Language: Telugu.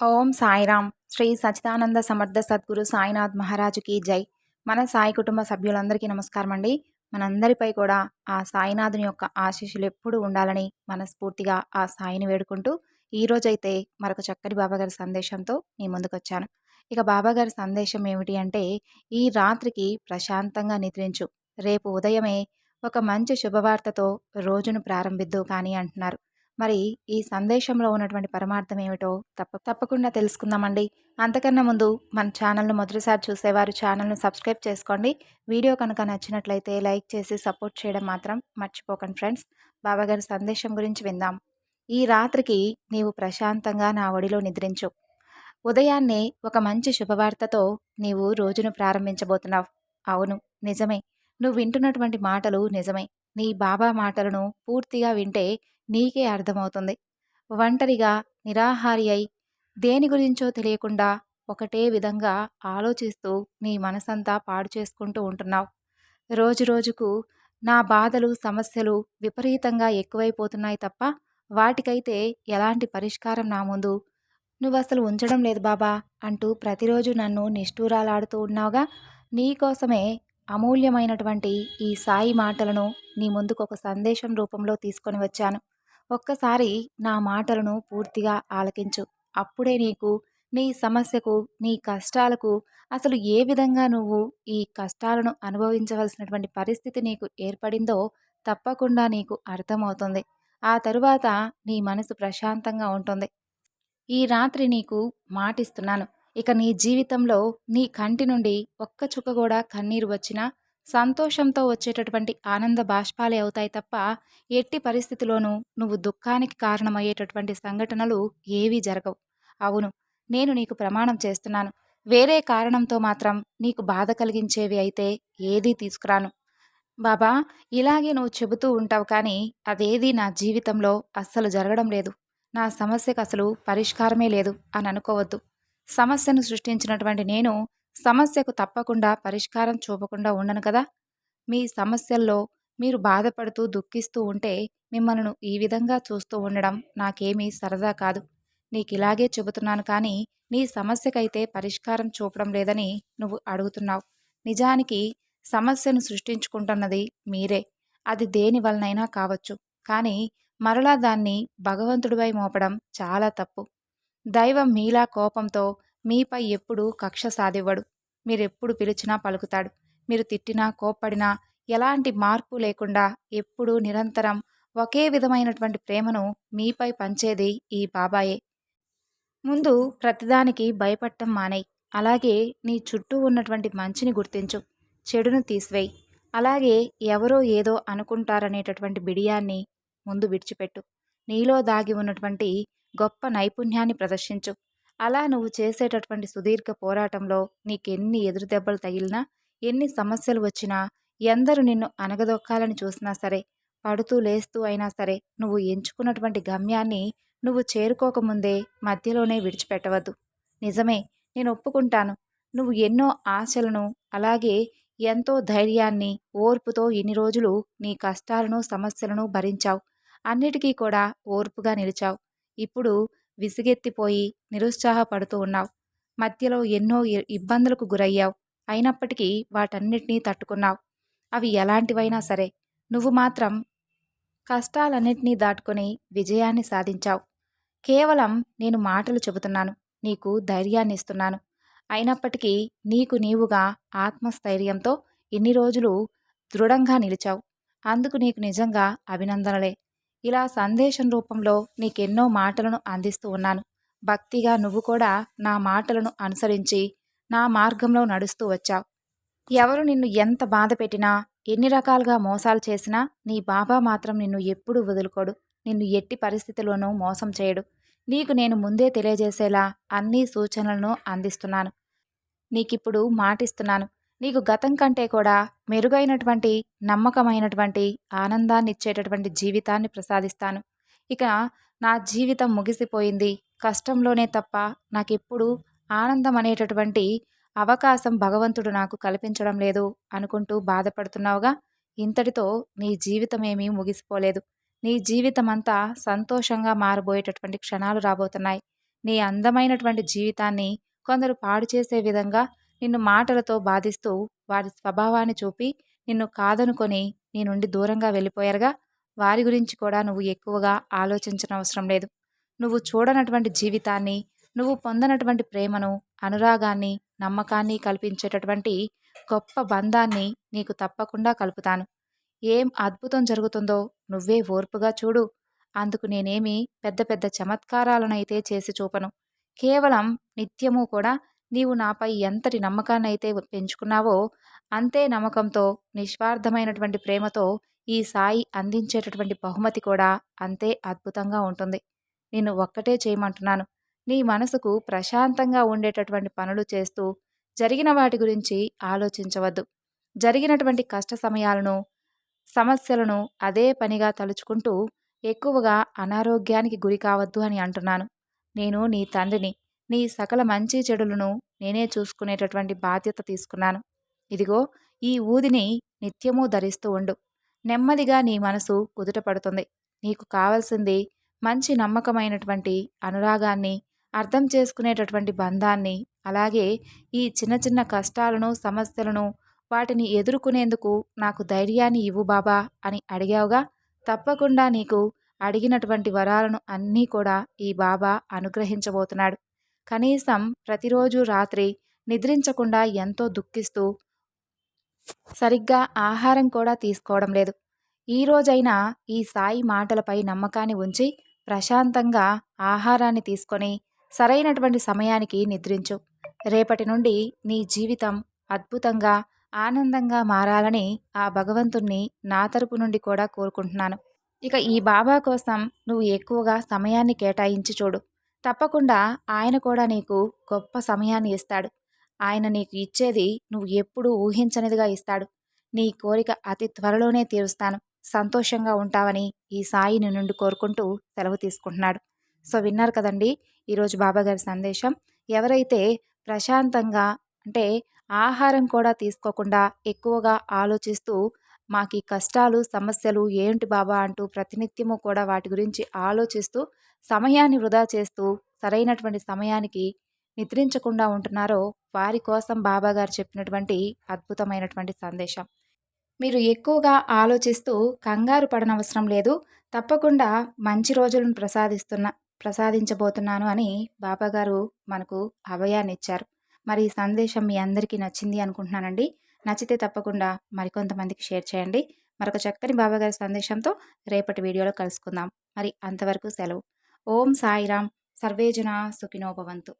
ఓం సాయిరామ్. శ్రీ సచిదానంద సమర్థ సద్గురు సాయినాథ్ మహారాజుకి జై. మన సాయి కుటుంబ సభ్యులందరికీ నమస్కారం అండి. మనందరిపై కూడా ఆ సాయినాథుని యొక్క ఆశీస్సులు ఎప్పుడు ఉండాలని మనస్ఫూర్తిగా ఆ సాయిని వేడుకుంటూ ఈరోజైతే మరొక చక్కటి బాబాగారి సందేశంతో మీ ముందుకొచ్చాను. ఇక బాబాగారి సందేశం ఏమిటి అంటే ఈ రాత్రికి ప్రశాంతంగా నిద్రించు. రేపు ఉదయమే ఒక మంచి శుభవార్తతో రోజును ప్రారంభిద్దు కానీ అంటున్నారు. మరి ఈ సందేశంలో ఉన్నటువంటి పరమార్థం ఏమిటో తప్ప తప్పకుండా తెలుసుకుందామండి. అంతకన్నా ముందు మన ఛానల్ను మొదటిసారి చూసేవారు ఛానల్ను సబ్స్క్రైబ్ చేసుకోండి. వీడియో కనుక నచ్చినట్లయితే లైక్ చేసి సపోర్ట్ చేయడం మాత్రం మర్చిపోకండి ఫ్రెండ్స్. బాబాగారి సందేశం గురించి విందాం. ఈ రాత్రికి నీవు ప్రశాంతంగా నా ఒడిలో నిద్రించు. ఉదయాన్నే ఒక మంచి శుభవార్తతో నీవు రోజును ప్రారంభించబోతున్నావు. అవును నిజమే. నువ్వు వింటున్నటువంటి మాటలు నిజమే. నీ బాబా మాటలను పూర్తిగా వింటే నీకే అర్థమవుతుంది. ఒంటరిగా నిరాహారి అయి దేని గురించో తెలియకుండా ఒకటే విధంగా ఆలోచిస్తూ నీ మనసంతా పాడు చేసుకుంటూ ఉంటున్నావు. రోజు రోజుకు నా బాధలు సమస్యలు విపరీతంగా ఎక్కువైపోతున్నాయి తప్ప వాటికైతే ఎలాంటి పరిష్కారం నా ముందు? నువ్వు అసలు ఉంచడం లేదు బాబా అంటూ ప్రతిరోజు నన్ను నిష్ఠూరాలాడుతూ ఉన్నావుగా నీకోసమే అమూల్యమైనటువంటి ఈ సాయి మాటలను నీ ముందుకు ఒక సందేశం రూపంలో తీసుకొని వచ్చాను. ఒక్కసారి నా మాటలను పూర్తిగా ఆలకించు. అప్పుడే నీకు నీ సమస్యకు నీ కష్టాలకు అసలు ఏ విధంగా నువ్వు ఈ కష్టాలను అనుభవించవలసినటువంటి పరిస్థితి నీకు ఏర్పడిందో తప్పకుండా నీకు అర్థమవుతుంది. ఆ తరువాత నీ మనసు ప్రశాంతంగా ఉంటుంది. ఈ రాత్రి నీకు మాటిస్తున్నాను. ఇక నీ జీవితంలో నీ కంటి నుండి ఒక్క చుక్క కూడా కన్నీరు వచ్చినా సంతోషంతో వచ్చేటటువంటి ఆనంద బాష్పాలే అవుతాయి తప్ప ఎట్టి పరిస్థితిలోనూ నువ్వు దుఃఖానికి కారణమయ్యేటటువంటి సంఘటనలు ఏవీ జరగవు. అవును నేను నీకు ప్రమాణం చేస్తున్నాను. వేరే కారణంతో మాత్రం నీకు బాధ కలిగించేవి అయితే ఏదీ తీసుకురాను. బాబా ఇలాగే నువ్వు చెబుతూ ఉంటావు కానీ అదేది నా జీవితంలో అస్సలు జరగడం లేదు. నా సమస్యకు అసలు పరిష్కారమే లేదు అని అనుకోవద్దు. సమస్యను సృష్టించినటువంటి నేను సమస్యకు తప్పకుండా పరిష్కారం చూపకుండా ఉండను కదా? మీ సమస్యల్లో మీరు బాధపడుతూ దుఃఖిస్తూ ఉంటే మిమ్మల్ని ఈ విధంగా చూస్తూ ఉండడం నాకేమీ సరదా కాదు. నీకు ఇలాగే చెబుతున్నాను కానీ నీ సమస్యకైతే పరిష్కారం చూపడం లేదని నువ్వు అడుగుతున్నావు. నిజానికి సమస్యను సృష్టించుకుంటున్నది మీరే. అది దేని వలనైనా కావచ్చు. కానీ మరలా దాన్ని భగవంతుడిపై మోపడం చాలా తప్పు. దైవం మీలా కోపంతో మీపై ఎప్పుడూ కక్ష సాధివ్వడు. మీరెప్పుడు పిలిచినా పలుకుతాడు. మీరు తిట్టినా కోప్పడినా ఎలాంటి మార్పు లేకుండా ఎప్పుడూ నిరంతరం ఒకే విధమైనటువంటి ప్రేమను మీపై పంచేది ఈ బాబాయే. ముందు ప్రతిదానికి భయపడటం మానేయి. అలాగే నీ చుట్టూ ఉన్నటువంటి మంచిని గుర్తించు. చెడును తీసివేయి. అలాగే ఎవరో ఏదో అనుకుంటారనేటటువంటి బిడియాన్ని ముందు విడిచిపెట్టు. నీలో దాగి ఉన్నటువంటి గొప్ప నైపుణ్యాన్ని ప్రదర్శించు. అలా నువ్వు చేసేటటువంటి సుదీర్ఘ పోరాటంలో నీకెన్ని ఎదురు దెబ్బలు తగిలినా ఎన్ని సమస్యలు వచ్చినా ఎందరు నిన్ను అనగదొక్కాలని చూసినా సరే పడుతూ లేస్తూ అయినా సరే నువ్వు ఎంచుకున్నటువంటి గమ్యాన్ని నువ్వు చేరుకోకముందే మధ్యలోనే విడిచిపెట్టవద్దు. నిజమే నేను ఒప్పుకుంటాను. నువ్వు ఎన్నో ఆశలను అలాగే ఎంతో ధైర్యాన్ని ఓర్పుతో ఇన్ని రోజులు నీ కష్టాలను సమస్యలను భరించావు. అన్నిటికీ కూడా ఓర్పుగా నిలిచావు. ఇప్పుడు విసుగెత్తిపోయి నిరుత్సాహపడుతూ ఉన్నావు. మధ్యలో ఎన్నో ఇబ్బందులకు గురయ్యావు. అయినప్పటికీ వాటన్నిటినీ తట్టుకున్నావు. అవి ఎలాంటివైనా సరే నువ్వు మాత్రం కష్టాలన్నింటినీ దాటుకొని విజయాన్ని సాధించావు. కేవలం నేను మాటలు చెబుతున్నాను నీకు ధైర్యాన్ని ఇస్తున్నాను. అయినప్పటికీ నీకు నీవుగా ఆత్మస్థైర్యంతో ఇన్ని రోజులు దృఢంగా నిలిచావు. అందుకు నీకు నిజంగా అభినందనలే. ఇలా సందేశం రూపంలో నీకెన్నో మాటలను అందిస్తూ ఉన్నాను. భక్తిగా నువ్వు కూడా నా మాటలను అనుసరించి నా మార్గంలో నడుస్తూ వచ్చావు. ఎవరు నిన్ను ఎంత బాధ పెట్టినా ఎన్ని రకాలుగా మోసాలు చేసినా నీ బాబా మాత్రం నిన్ను ఎప్పుడూ వదులుకోడు. నిన్ను ఎట్టి పరిస్థితిలోనూ మోసం చేయడు. నీకు నేను ముందే తెలియజేసేలా అన్ని సూచనలను అందిస్తున్నాను. నీకిప్పుడు మాటిస్తున్నాను. నీకు గతం కంటే కూడా మెరుగైనటువంటి నమ్మకమైనటువంటి ఆనందాన్ని ఇచ్చేటటువంటి జీవితాన్ని ప్రసాదిస్తాను. ఇక నా జీవితం ముగిసిపోయింది. కష్టంలోనే తప్ప నాకెప్పుడు ఆనందం అనేటటువంటి అవకాశం భగవంతుడు నాకు కల్పించడం లేదు అనుకుంటూ బాధపడుతున్నావుగా. ఇంతటితో నీ జీవితం ఏమీ ముగిసిపోలేదు. నీ జీవితం అంతా సంతోషంగా మారబోయేటటువంటి క్షణాలు రాబోతున్నాయి. నీ అందమైనటువంటి జీవితాన్ని కొందరు పాడు చేసే విధంగా నిన్ను మాటలతో బాధిస్తూ వారి స్వభావాన్ని చూపి నిన్ను కాదనుకొని నీ నుండి దూరంగా వెళ్ళిపోయారుగా. వారి గురించి కూడా నువ్వు ఎక్కువగా ఆలోచించిన అవసరం లేదు. నువ్వు చూడనటువంటి జీవితాన్ని నువ్వు పొందనటువంటి ప్రేమను అనురాగాన్ని నమ్మకాన్ని కల్పించేటటువంటి గొప్ప బంధాన్ని నీకు తప్పకుండా కలుపుతాను. ఏం అద్భుతం జరుగుతుందో నువ్వే ఓర్పుగా చూడు. అందుకు నేనేమి పెద్ద పెద్ద చమత్కారాలనైతే చేసి చూపను. కేవలం నిత్యము కూడా నీవు నాపై ఎంతటి నమ్మకాన్నైతే పెంచుకున్నావో అంతే నమ్మకంతో నిస్వార్థమైనటువంటి ప్రేమతో ఈ సాయి అందించేటటువంటి బహుమతి కూడా అంతే అద్భుతంగా ఉంటుంది. నేను ఒక్కటే చేయమంటున్నాను. నీ మనసుకు ప్రశాంతంగా ఉండేటటువంటి పనులు చేస్తూ జరిగిన వాటి గురించి ఆలోచించవద్దు. జరిగినటువంటి కష్ట సమయాలను సమస్యలను అదే పనిగా తలుచుకుంటూ ఎక్కువగా అనారోగ్యానికి గురి కావద్దు అని అంటున్నాను. నేను నీ తండ్రిని. నీ సకల మంచి చెడులను నేనే చూసుకునేటటువంటి బాధ్యత తీసుకున్నాను. ఇదిగో ఈ ఊదిని నిత్యము ధరిస్తూ ఉండు. నెమ్మదిగా నీ మనసు కుదుటపడుతుంది. నీకు కావలసింది మంచి నమ్మకమైనటువంటి అనురాగాన్ని అర్థం చేసుకునేటటువంటి బంధాన్ని అలాగే ఈ చిన్న చిన్న కష్టాలను సమస్యలను వాటిని ఎదుర్కొనేందుకు నాకు ధైర్యాన్ని ఇవ్వు బాబా అని అడిగావుగా తప్పకుండా నీకు అడిగినటువంటి వరాలను అన్నీ కూడా ఈ బాబా అనుగ్రహించబోతున్నాడు. కనీసం ప్రతిరోజు రాత్రి నిద్రించకుండా ఎంతో దుఃఖిస్తూ సరిగ్గా ఆహారం కూడా తీసుకోవడం లేదు. ఈ రోజైనా ఈ సాయి మాటలపై నమ్మకాన్ని ఉంచి ప్రశాంతంగా ఆహారాన్ని తీసుకొని సరైనటువంటి సమయానికి నిద్రించు. రేపటి నుండి నీ జీవితం అద్భుతంగా ఆనందంగా మారాలని ఆ భగవంతుణ్ణి నా తరపు నుండి కూడా కోరుకుంటున్నాను. ఇక ఈ బాబా కోసం నువ్వు ఎక్కువగా సమయాన్ని కేటాయించి చూడు. తప్పకుండా ఆయన కూడా నీకు గొప్ప సమయాన్ని ఇస్తాడు. ఆయన నీకు ఇచ్చేది నువ్వు ఎప్పుడూ ఊహించనిదిగా ఇస్తాడు. నీ కోరిక అతి త్వరలోనే తీరుస్తాను. సంతోషంగా ఉంటావని ఈ సాయి నుండి కోరుకుంటూ సెలవు తీసుకుంటున్నాడు. సో విన్నారు కదండి ఈరోజు బాబాగారి సందేశం. ఎవరైతే ప్రశాంతంగా అంటే ఆహారం కూడా తీసుకోకుండా ఎక్కువగా ఆలోచిస్తూ మాకు ఈ కష్టాలు సమస్యలు ఏంటి బాబా అంటూ ప్రతినిత్యము కూడా వాటి గురించి ఆలోచిస్తూ సమయాన్ని వృధా చేస్తూ సరైనటువంటి సమయానికి నిద్రించకుండా ఉంటున్నారో వారి కోసం బాబాగారు చెప్పినటువంటి అద్భుతమైనటువంటి సందేశం. మీరు ఎక్కువగా ఆలోచిస్తూ కంగారు పడనవసరం లేదు. తప్పకుండా మంచి రోజులను ప్రసాదిస్తున్న ప్రసాదించబోతున్నాను అని బాబాగారు మనకు అభయాన్ని ఇచ్చారు. మరి ఈ సందేశం మీ అందరికీ నచ్చింది అనుకుంటున్నానండి. నచ్చితే తప్పకుండా మరికొంతమందికి షేర్ చేయండి. మరొక చక్కని బాబాగారి సందేశంతో రేపటి వీడియోలో కలుసుకుందాం. మరి అంతవరకు సెలవు. ఓం సాయిరామ్ సర్వేజన సుఖినోభవంతు